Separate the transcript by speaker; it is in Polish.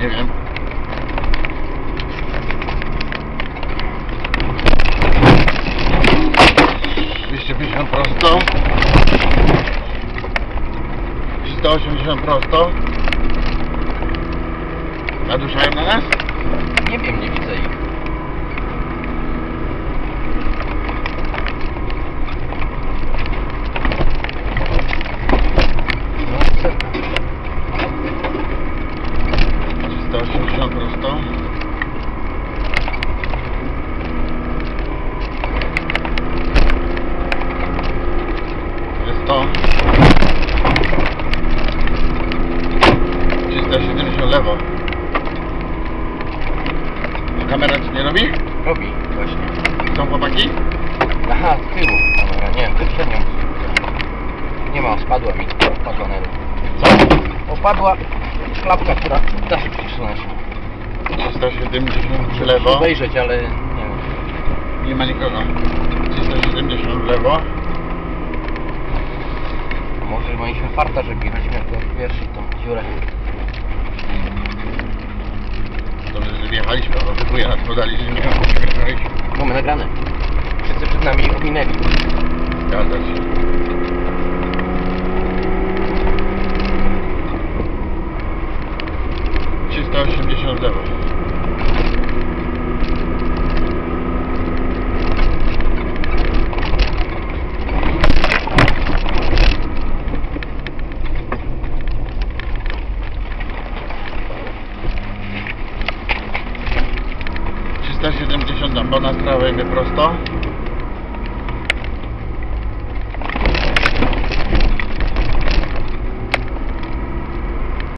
Speaker 1: Nie wiem. Dwieście pięćdziesiąt prosto. 380 prosto. Naduszają na nas?
Speaker 2: Nie wiem, nie widzę ich. No, co?
Speaker 1: 380 prosto. Jest to. 370 lewo. Kamera ci nie robi?
Speaker 2: Robi właśnie.
Speaker 1: Są chłopaki?
Speaker 2: Aha, z tyłu. Dobra, nie, to przednią. Nie ma, spadła mi panelu.
Speaker 1: Co?
Speaker 2: Opadła klapka, która da się przesunąć.
Speaker 1: 370 lewo.
Speaker 2: Obejrzeć, ale nie wiem.
Speaker 1: Nie ma nikogo. 370 lewo.
Speaker 2: Może mieliśmy farta, że jechaliśmy jako pierwszy tą dziurę.
Speaker 1: Dobrze, że wjechaliśmy, bo wybuję nas podali, że nie wjechać.
Speaker 2: Mamy nagrane. Wszyscy przed nami ominęli.
Speaker 1: Zgadza się. Trzysta osiemdziesiąt lewo. Trzysta siedemdziesiąt na ponad prawej prosto.